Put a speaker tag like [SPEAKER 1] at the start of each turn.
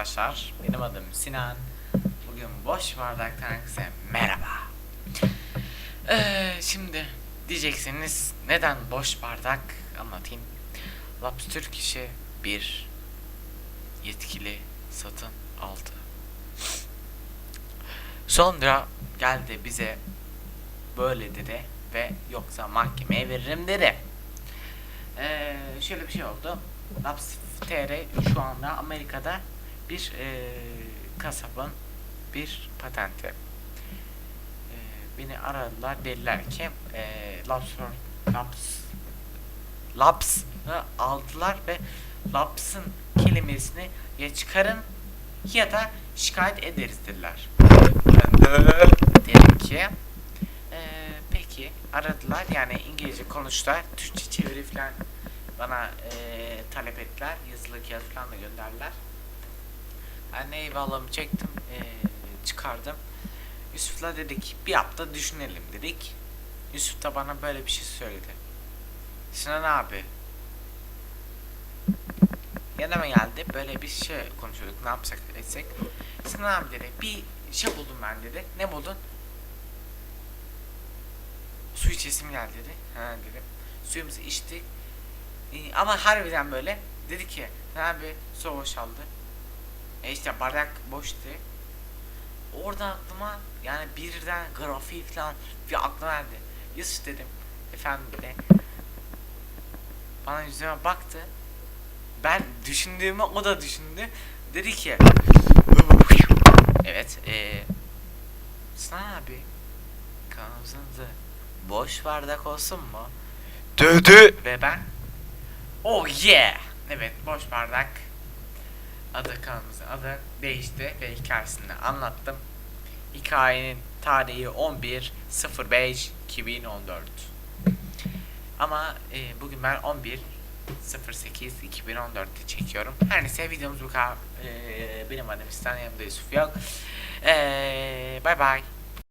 [SPEAKER 1] arkadaşlar. Benim adım Sinan. Bugün boş bardaktan herkese merhaba. Ee, şimdi diyeceksiniz neden boş bardak anlatayım. Labs Türk işi bir yetkili satın aldı. Sonra geldi bize böyle dedi ve yoksa mahkemeye veririm dedi. Ee, şöyle bir şey oldu. Labs TR şu anda Amerika'da bir e, kasabın bir patenti. E, beni aradılar dediler ki e, Labs Labs Labs aldılar ve Labs'ın kelimesini ya çıkarın ya da şikayet ederiz dediler. Ben de dedim ki e, peki aradılar yani İngilizce konuştular Türkçe çeviri falan bana e, talep ettiler yazılı kağıt falan da gönderdiler. Ben eyvallahımı çektim e, çıkardım. Yusuf'la dedik bir hafta düşünelim dedik. Yusuf da bana böyle bir şey söyledi. Sinan abi yanıma geldi böyle bir şey konuşuyorduk ne yapsak etsek. Sinan abi dedi bir şey buldum ben dedi. Ne buldun? Su içesim geldi dedi. Ha dedim. Suyumuzu içtik. Ee, ama harbiden böyle dedi ki ne abi su boşaldı. E işte bardak boştu. Orada aklıma yani birden grafiği falan bir aklıma geldi. Yusuf dedim. Efendim dedi. Bana yüzüme baktı. Ben düşündüğümü o da düşündü. Dedi ki Evet eee Sinan abi kanalımızda boş bardak olsun mu? Dedi ve ben Oh yeah! Evet boş bardak adı kanalımızın adı değişti ve hikayesini anlattım. Hikayenin tarihi 11 05 2014. Ama e, bugün ben 11 08 2014'te çekiyorum. Her neyse videomuz bu kadar. E, benim adım İstan Yusuf yok. E, bye bye.